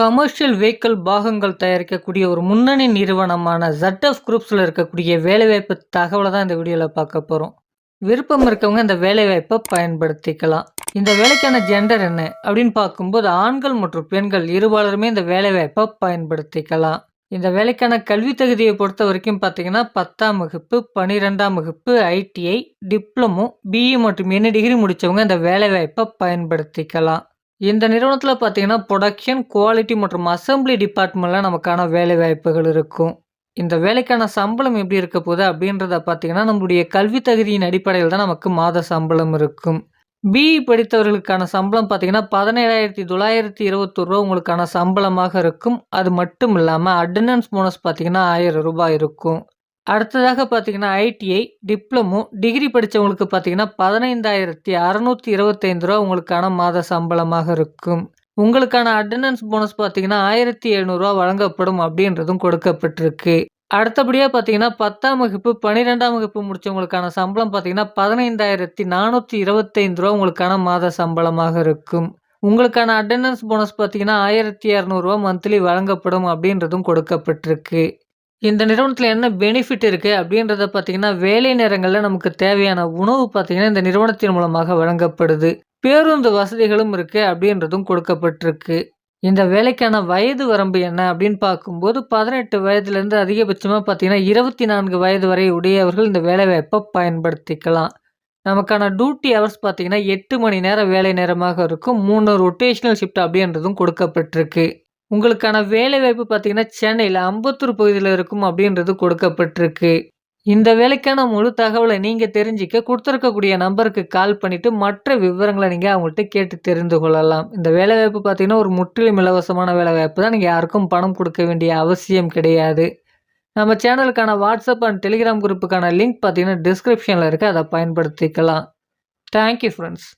Commercial vehicle பாகங்கள் தயாரிக்கக்கூடிய ஒரு முன்னணி நிறுவனமான ZF குரூப்ஸில் இருக்கக்கூடிய வேலைவாய்ப்பு தகவலை தான் இந்த வீடியோவில் பார்க்க போகிறோம் விருப்பம் இருக்கவங்க இந்த வேலைவாய்ப்பை பயன்படுத்திக்கலாம். இந்த வேலைக்கான ஜெண்டர் என்ன அப்படின்னு பார்க்கும்போது ஆண்கள் மற்றும் பெண்கள் இருபாலருமே இந்த வேலைவாய்ப்பை பயன்படுத்திக்கலாம். இந்த வேலைக்கான கல்வி தகுதியை பொறுத்த வரைக்கும் பார்த்தீங்கன்னா பத்தாம் வகுப்பு பன்னிரெண்டாம் வகுப்பு ஐடிஐ டிப்ளமோ பிஇ மற்றும் என்ன டிகிரி முடித்தவங்க இந்த வேலைவாய்ப்பை பயன்படுத்திக்கலாம். இந்த நிறுவனத்தில் பார்த்தீங்கன்னா ப்ரொடக்ஷன் குவாலிட்டி மற்றும் அசெம்பிளி டிபார்ட்மெண்ட்டில் நமக்கான வேலை வாய்ப்புகள் இருக்கும். இந்த வேலைக்கான சம்பளம் எப்படி இருக்க போகுது அப்படின்றத பார்த்தீங்கன்னா நம்மளுடைய கல்வி தகுதியின் அடிப்படையில் தான் நமக்கு மாத சம்பளம் இருக்கும். பிஇ படித்தவர்களுக்கான சம்பளம் பார்த்தீங்கன்னா பதினேழாயிரத்தி தொள்ளாயிரத்தி இருபத்தொரு ரூபா உங்களுக்கான சம்பளமாக இருக்கும். அது மட்டும் இல்லாமல் அட்டண்டன்ஸ் போனஸ் பார்த்தீங்கன்னா ஆயிரம் ரூபாய் இருக்கும். அடுத்ததாக பார்த்தீங்கன்னா ஐடிஐ டிப்ளமோ டிகிரி படித்தவங்களுக்கு பார்த்தீங்கன்னா பதினைந்தாயிரத்தி அறநூற்றி இருபத்தைந்து ரூபா உங்களுக்கான மாத சம்பளமாக இருக்கும். உங்களுக்கான அட்டண்டன்ஸ் போனஸ் பார்த்தீங்கன்னா ஆயிரத்தி எழுநூறுவா வழங்கப்படும் அப்படின்றதும் கொடுக்கப்பட்டிருக்கு. அடுத்தபடியாக பார்த்தீங்கன்னா பத்தாம் வகுப்பு பன்னிரெண்டாம் வகுப்பு முடித்தவங்களுக்கான சம்பளம் பார்த்தீங்கன்னா பதினைந்தாயிரத்தி நானூற்றி இருபத்தைந்து ரூபா உங்களுக்கான மாத சம்பளமாக இருக்கும். உங்களுக்கான அட்டண்டன்ஸ் போனஸ் பார்த்தீங்கன்னா ஆயிரத்தி இரநூறுவா மந்த்லி வழங்கப்படும் அப்படின்றதும் கொடுக்கப்பட்டிருக்கு. இந்த நிறுவனத்தில் என்ன பெனிஃபிட் இருக்குது அப்படின்றத பார்த்தீங்கன்னா வேலை நேரங்களில் நமக்கு தேவையான உணவு பார்த்தீங்கன்னா இந்த நிறுவனத்தின் மூலமாக வழங்கப்படுது. பேருந்து வசதிகளும் இருக்குது அப்படின்றதும் கொடுக்கப்பட்டிருக்கு. இந்த வேலைக்கான வயது வரம்பு என்ன அப்படின்னு பார்க்கும்போது பதினெட்டு வயதுலேருந்து அதிகபட்சமாக பார்த்தீங்கன்னா இருபத்தி நான்கு வயது வரை உடையவர்கள் இந்த வேலைவாய்ப்பை பயன்படுத்திக்கலாம். நமக்கான டியூட்டி ஹவர்ஸ் பார்த்தீங்கன்னா எட்டு மணி நேரம் வேலை நேரமாக இருக்கும். மூணு ரொட்டேஷனல் ஷிஃப்ட் அப்படின்றதும் கொடுக்கப்பட்டிருக்கு. உங்களுக்கான வேலைவாய்ப்பு பார்த்தீங்கன்னா சென்னையில் அம்பத்தூர் பகுதியில் இருக்கும் அப்படின்றது கொடுக்கப்பட்டிருக்கு. இந்த வேலைக்கான முழு தகவலை நீங்கள் தெரிஞ்சிக்க கொடுத்துருக்கக்கூடிய நம்பருக்கு கால் பண்ணிவிட்டு மற்ற விவரங்களை நீங்கள் அவங்கள்ட்ட கேட்டு தெரிந்து கொள்ளலாம். இந்த வேலைவாய்ப்பு பார்த்தீங்கன்னா ஒரு முற்றிலும் இலவசமான வேலைவாய்ப்பு தான். நீங்கள் யாருக்கும் பணம் கொடுக்க வேண்டிய அவசியம் கிடையாது. நம்ம சேனலுக்கான வாட்ஸ்அப் அண்ட் டெலிகிராம் குரூப்புக்கான லிங்க் பார்த்தீங்கன்னா டிஸ்கிரிப்ஷனில் இருக்குது அதை பயன்படுத்திக்கலாம். Thank you friends